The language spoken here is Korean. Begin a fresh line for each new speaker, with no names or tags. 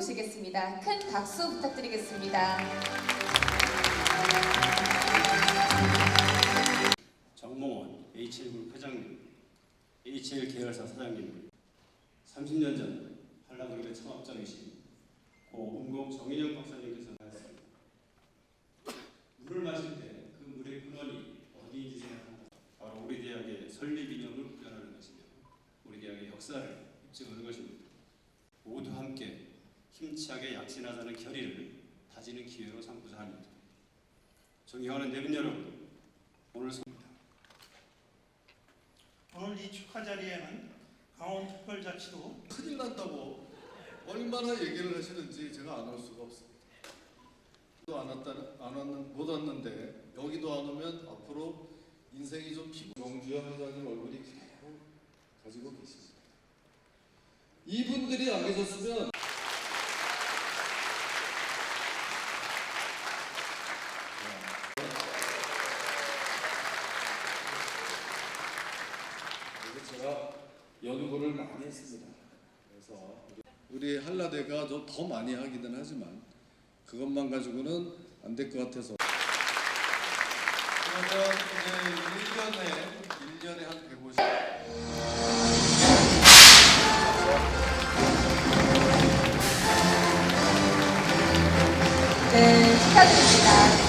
모시겠습니다. 큰 박수 부탁드리겠습니다.
정몽원 HL그룹 회장님, HL 계열사 사장님, 30년 전 한라그룹의 창업자이신 고 운곡 정인영 박사님께서 하였습니다. 물을 마실 때 그 물의 근원이 어디인지 생각한다. 바로 우리 대학의 설립 이념을 구현하는 것이며 우리 대학의 역사를 입증하는 것입니다. 모두 함께 힘차게 약진하자는 결의를 다지는 기회로 삼고자 합니다. 존경하는 내빈 여러분, 오늘
오늘 이 축하 자리에는 강원특별자치도
큰일 난다고 얼마나 얘기를 하시는지 제가 안 올 수가 없습니다. 또안 왔다 안 왔는 못 왔는데 여기도 안 오면 앞으로 인생이 좀 피고 정주영 회장님 얼굴이 계속 가지고 계십니다. 이분들이 안 계셨으면 제가 연구를 많이 했습니다. 그래서 우리 한라대가 더 많이 하기는 하지만 그것만 가지고는 안 될 것 같아서 그러면 이제 1년에 1년에 한 150. 네, 축하드립니다.